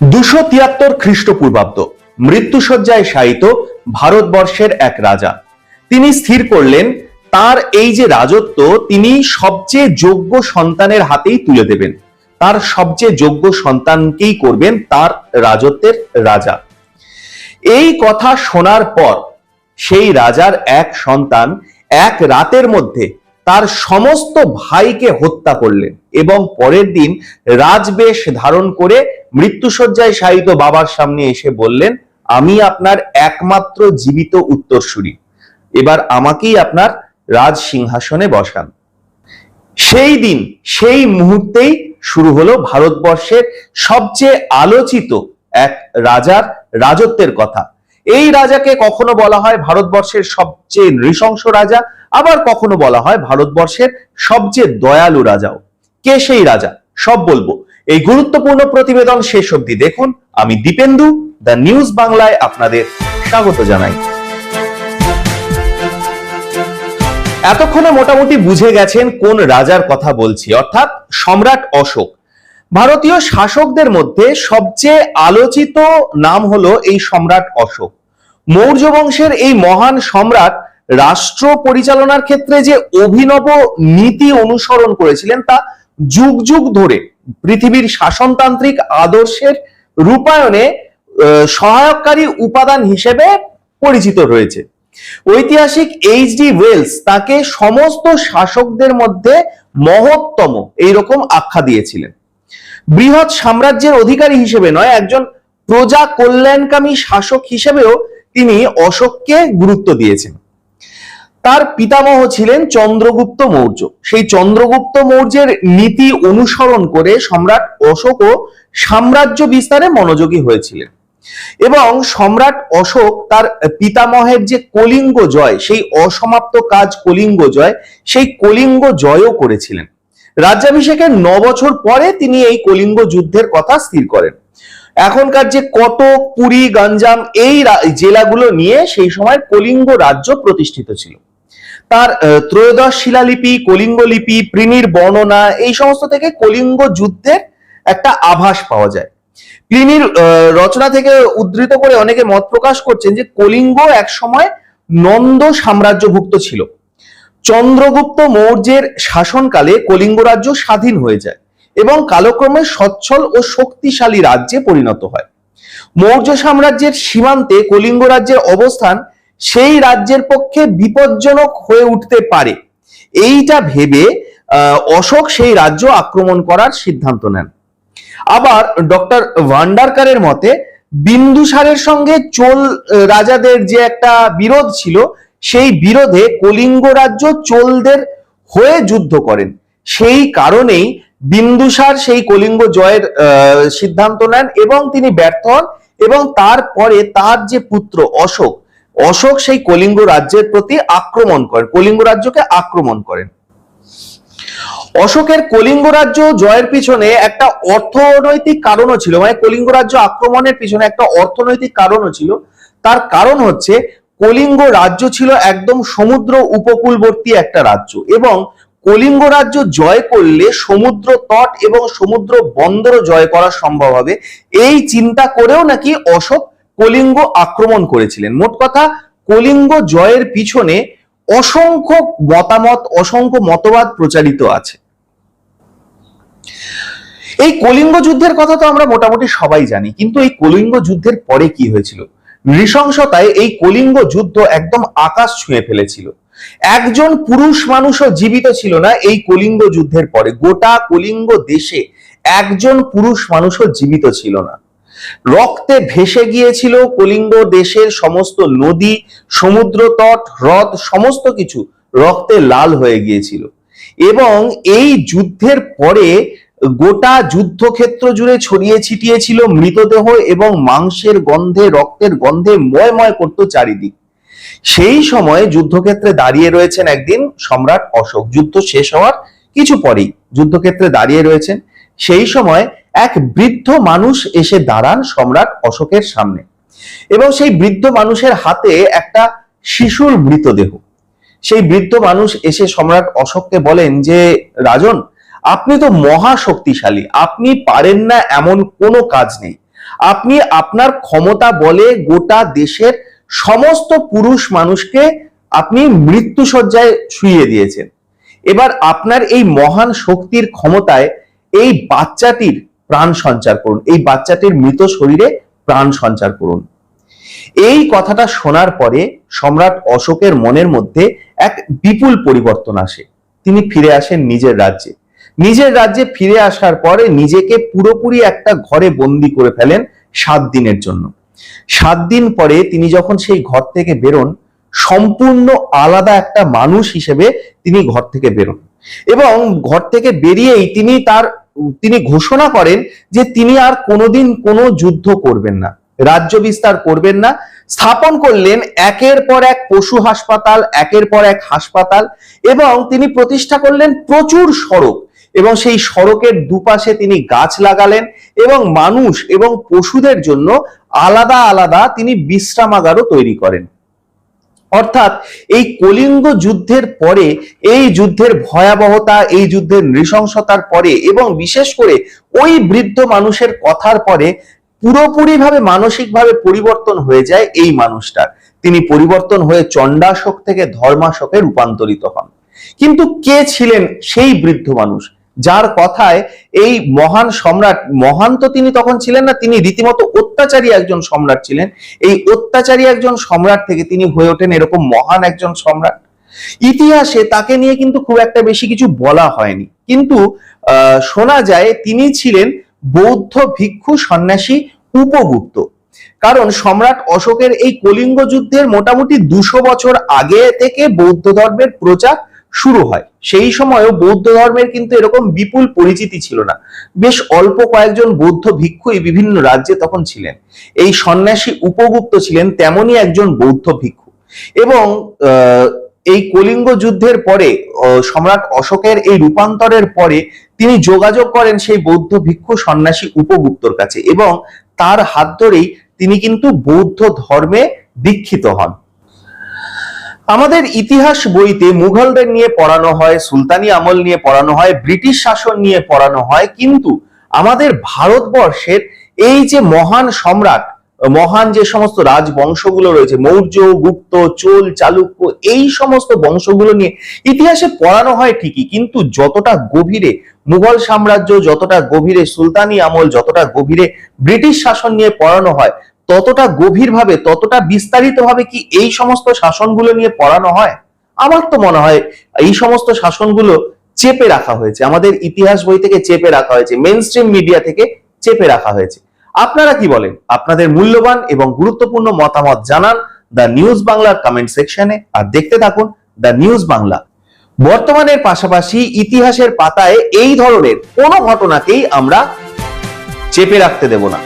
দুশো তিয়াত্তর খ্রিস্টপূর্বাব্দ, মৃত্যুসজ্জায় শায়িত ভারতবর্ষের এক রাজা। তিনি স্থির করলেন, তার এই যে রাজত্ব, তিনি সবচেয়ে যোগ্য সন্তানের হাতেই তুলে দেবেন। তার সবচেয়ে যোগ্য সন্তানকেই করবেন তার রাজত্বের রাজা। এই কথা শোনার পর সেই রাজার এক সন্তান এক রাতের মধ্যে তার সমস্ত ভাইকে হত্যা করলেন এবং পরের দিন রাজবেশ ধারণ করে মৃত্যুসজ্জায় শায়িত বাবার সামনে এসে বললেন, আমি আপনার একমাত্র জীবিত উত্তরসূরি। এবার আমাকেই আপনার রাজ সিংহাসনে বসান। সেই দিন, সেই মুহূর্তেই শুরু হলো ভারতবর্ষের সবচেয়ে আলোচিত এক রাজার রাজত্বের কথা। এই রাজাকে কখনো বলা হয় ভারতবর্ষের সবচেয়ে নৃশংস রাজা আবার কখনো বলা হয় ভারতবর্ষের সবচেয়ে দয়ালু রাজাও। কে সেই রাজা? সব বলব। এই গুরুত্বপূর্ণ প্রতিবেদন শেষ অবধি দেখুন। আমি দীপেন্দু, দ্য নিউজ বাংলায় আপনাদের স্বাগত জানাই। এতক্ষণে মোটামুটি বুঝে গেছেন কোন রাজার কথা বলছি, অর্থাৎ সম্রাট অশোক। ভারতীয় শাসকদের মধ্যে সবচেয়ে আলোচিত নাম হলো এই সম্রাট অশোক। মৌর্য বংশের এই মহান সম্রাট রাষ্ট্র পরিচালনার ক্ষেত্রে যে অভিনব নীতি অনুসরণ করেছিলেন তা যুগ যুগ ধরে পৃথিবীর শাসনতান্ত্রিক আদর্শের রূপায়ণে আহ, সহায়ককারী উপাদান হিসেবে পরিচিত রয়েছে। ঐতিহাসিক এইচ ডি ওয়েলস তাকে সমস্ত শাসকদের মধ্যে মহত্তম এইরকম আখ্যা দিয়েছিলেন। বৃহৎ সাম্রাজ্যের অধিকারী হিসেবে নয় একজন প্রজা কল্যাণকামী শাসক হিসেবেও তিনি অশোককে গুরুত্ব দিয়েছেন। তার পিতামহ ছিলেন চন্দ্রগুপ্ত মৌর্য। সেই চন্দ্রগুপ্ত মৌর্যের নীতি অনুসরণ করে সম্রাট অশোকও সাম্রাজ্য বিস্তারে মনোযোগী হয়েছিলেন। এবং সম্রাট অশোক তার পিতামহের যে কলিঙ্গ জয়, সেই অসমাপ্ত কাজ কলিঙ্গ জয়, সেই কলিঙ্গ জয়ও করেছিলেন। রাজ্যাভিষেকের ন বছর পরে তিনি এই কলিঙ্গ যুদ্ধের কথা স্থির করেন। এখনকার যে কটক, পুরী, গঞ্জাম এই জেলাগুলো নিয়ে সেই সময় কলিঙ্গ রাজ্য প্রতিষ্ঠিত ছিল। তার ত্রয়োদশ শিলালিপি, কলিঙ্গ লিপি প্লিনির বর্ণনা, এই সমস্ত থেকে কলিঙ্গ যুদ্ধের একটা আভাস পাওয়া যায়। প্লিনির রচনা থেকে উদ্ধৃত করে অনেকে মত প্রকাশ করছেন যে কলিঙ্গ এক সময় নন্দ সাম্রাজ্যভুক্ত ছিল। চন্দ্রগুপ্ত মৌর্যের শাসনকালে কলিঙ্গ রাজ্য স্বাধীন হয়ে যায় এবং কালক্রমে সচ্ছল ও শক্তিশালী রাজ্যে পরিণত হয়। মৌর্য সাম্রাজ্যের সীমান্তে কলিঙ্গ রাজ্যের অবস্থান সেই রাজ্যের পক্ষে বিপজ্জনক হয়ে উঠতে পারে। এইটা ভেবে অশোক সেই রাজ্য আক্রমণ করার সিদ্ধান্ত নেন। আবার ডক্টর ভান্ডারকারের মতে, বিন্দুসারের সঙ্গে চোল রাজাদের যে একটা বিরোধ ছিল, সেই বিরোধে কলিঙ্গ রাজ্য চোলদের হয়ে যুদ্ধ করেন। সেই কারণেই বিন্দুসার সেই কলিঙ্গ জয়ের সিদ্ধান্ত নেন এবং তিনি ব্যর্থ হন এবং তারপরে তার যে পুত্র অশোক অশোক সেই কলিঙ্গ রাজ্যের প্রতি আক্রমণ করেন কলিঙ্গ রাজ্যকে আক্রমণ করেন। অশোকের কলিঙ্গ রাজ্য জয়ের পিছনে একটা অর্থনৈতিক কারণও ছিল মানে কলিঙ্গ রাজ্য আক্রমণের পিছনে একটা অর্থনৈতিক কারণও ছিল। তার কারণ হচ্ছে, কলিঙ্গ রাজ্য ছিল একদম সমুদ্র উপকূলবর্তী একটা রাজ্য এবং কলিঙ্গ রাজ্য জয় করলে সমুদ্র তট এবং সমুদ্র বন্দরও জয় করা সম্ভব হবে। এই চিন্তা করেও নাকি অশোক কলিঙ্গ আক্রমণ করেছিলেন। মোট কথা, কলিঙ্গ জয়ের পিছনে অসংখ্য মতামত, অসংখ্য মতবাদ প্রচারিত আছে। এই কলিঙ্গ যুদ্ধের কথা তো আমরা মোটামুটি সবাই জানি, কিন্তু এই কলিঙ্গ যুদ্ধের পরে কি হয়েছিল? নৃশংসতায় এই কলিঙ্গ যুদ্ধ একদম আকাশ ছুঁয়ে ফেলেছিল। একজন পুরুষ মানুষও জীবিত ছিল না এই কলিঙ্গ যুদ্ধের পরে। গোটা কলিঙ্গ দেশে একজন পুরুষ মানুষও জীবিত ছিল না। রক্তে ভেসে গিয়েছিল কলিঙ্গ দেশের সমস্ত নদী সমুদ্র তট হ্রদ, সমস্ত কিছু রক্তে লাল হয়ে গিয়েছিল। এবং এই যুদ্ধের পরে গোটা যুদ্ধক্ষেত্র জুড়ে ছড়িয়ে ছিটিয়ে ছিল মৃতদেহ এবং মাংসের গন্ধে, রক্তের গন্ধে ময়ময় করত চারিদিক। সেই সময় যুদ্ধক্ষেত্রে দাঁড়িয়ে রয়েছেন একদিন সম্রাট অশোক। যুদ্ধ শেষ হওয়ার কিছু পরেই যুদ্ধক্ষেত্রে দাঁড়িয়ে রয়েছেন। সেই সময় এক বৃদ্ধ মানুষ এসে দাঁড়ান সম্রাট অশোকের সামনে। এবং সেই বৃদ্ধ মানুষের হাতে একটা শিশুর মৃতদেহ। সেই বৃদ্ধ মানুষ এসে সম্রাট অশোককে বলেন যে, রাজন, আপনি তো মহা শক্তিশালী। আপনি পারেন না এমন কোনো কাজ নেই। আপনি আপনার ক্ষমতা বলে গোটা দেশের সমস্ত পুরুষ মানুষকে আপনি মৃত্যুসজ্জায় শুইয়ে দিয়েছেন। এবার আপনার এই মহান শক্তির ক্ষমতায় এই বাচ্চাটির প্রাণ সঞ্চার করুন। এই বাচ্চাটির মৃত শরীরে প্রাণ সঞ্চার করুন। এই কথাটা শোনার পরে সম্রাট অশোকের মনের মধ্যে এক বিপুল পরিবর্তন আসে। তিনি ফিরে আসেন নিজের রাজ্যে। নিজের রাজ্যে ফিরে আসার পরে নিজেকে পুরোপুরি একটা ঘরে বন্দি করে ফেলেন সাত দিনের জন্য। সাত দিন পরে তিনি যখন সেই ঘর থেকে বেরোন, সম্পূর্ণ আলাদা একটা মানুষ হিসেবে তিনি ঘর থেকে বেরোন। এবং ঘর থেকে বেরিয়েই তিনি তার তিনি ঘোষণা করেন যে তিনি আর কোনোদিন কোনো যুদ্ধ করবেন না, রাজ্য বিস্তার করবেন না, স্থাপন করলেন একের পর এক পশু হাসপাতাল, একের পর এক হাসপাতাল এবং তিনি প্রতিষ্ঠা করলেন প্রচুর সড়ক এবং সেই সড়কের দুপাশে তিনি গাছ লাগালেন এবং মানুষ এবং পশুদের জন্য আলাদা আলাদা তিনি বিশ্রামাগারও তৈরি করেন। অর্থাৎ এই কলিঙ্গ যুদ্ধের পরে, এই যুদ্ধের ভয়াবহতা, এই যুদ্ধের নৃশংসতার পরে এবং বিশেষ করে ওই বৃদ্ধ মানুষের কথার পরে পুরোপুরিভাবে মানসিকভাবে পরিবর্তন হয়ে যায় এই মানুষটার। তিনি পরিবর্তন হয়ে চণ্ডাশোক থেকে ধর্মাশোকে রূপান্তরিত হন। কিন্তু কে ছিলেন সেই বৃদ্ধ মানুষ? যার কথায় এই মহান সম্রাট, মহান তো তিনি তখন ছিলেন না, তিনি রীতিমতো অত্যাচারী একজন সম্রাট ছিলেন। এই অত্যাচারী একজন সম্রাট থেকে তিনি হয়ে ওঠেন এরকম মহান একজন সম্রাট। ইতিহাসে তাকে নিয়ে কিন্তু খুব একটা বেশি কিছু বলা হয়নি। কিন্তু শোনা যায় তিনি ছিলেন বৌদ্ধ ভিক্ষু সন্ন্যাসী উপগুপ্ত। কারণ সম্রাট অশোকের এই কলিঙ্গ যুদ্ধের মোটামুটি দুশো বছর আগে থেকে বৌদ্ধ ধর্মের প্রচার শুরু হয়। সেই সময়ও বৌদ্ধ ধর্মের কিন্তু এরকম বিপুল পরিচিতি ছিল না। বেশ অল্প কয়েকজন বৌদ্ধ ভিক্ষুই বিভিন্ন রাজ্যে তখন ছিলেন। এই সন্ন্যাসী উপগুপ্ত ছিলেন তেমনই একজন বৌদ্ধ ভিক্ষু। এবং এই কলিঙ্গ যুদ্ধের পরে সম্রাট অশোকের এই রূপান্তরের পরে তিনি যোগাযোগ করেন সেই বৌদ্ধ ভিক্ষু সন্ন্যাসী উপগুপ্তর কাছে এবং তার হাত ধরেই তিনি কিন্তু বৌদ্ধ ধর্মে দীক্ষিত হন। আমাদের ইতিহাস বইতে মুঘলদের নিয়ে পড়ানো হয়, সুলতানি আমল নিয়ে পড়ানো হয়, ব্রিটিশ শাসন নিয়ে পড়ানো হয়, কিন্তু আমাদের ভারতবর্ষের এই যে মহান সম্রাট, মহান যে সমস্ত রাজবংশগুলো রয়েছে, মৌর্য, গুপ্ত, চোল, চালুক্য, এই সমস্ত বংশগুলো নিয়ে ইতিহাসে পড়ানো হয় ঠিকই, কিন্তু যতটা গভীরে মুঘল সাম্রাজ্য, যতটা গভীরে সুলতানি আমল, যতটা গভীরে ব্রিটিশ শাসন নিয়ে পড়ানো হয় ততটা গভীরভাবে, ততটা বিস্তারিতভাবে কি এই সমস্ত শাসনগুলো নিয়ে পড়ানো হয়? আমার তো মনে হয় এই সমস্ত শাসনগুলো চেপে রাখা হয়েছে। আমাদের ইতিহাস বই থেকে চেপে রাখা হয়েছে। মেন স্ট্রিম মিডিয়া থেকে চেপে রাখা হয়েছে। আপনারা কি বলেন? আপনাদের মূল্যবান এবং গুরুত্বপূর্ণ মতামত জানান দ্য নিউজ বাংলার কমেন্ট সেকশনে আর দেখতে থাকুন দ্য নিউজ বাংলা বর্তমানের পাশাপাশি ইতিহাসের পাতায় এই ধরনের কোনো ঘটনাকেই আমরা চেপে রাখতে দেব না।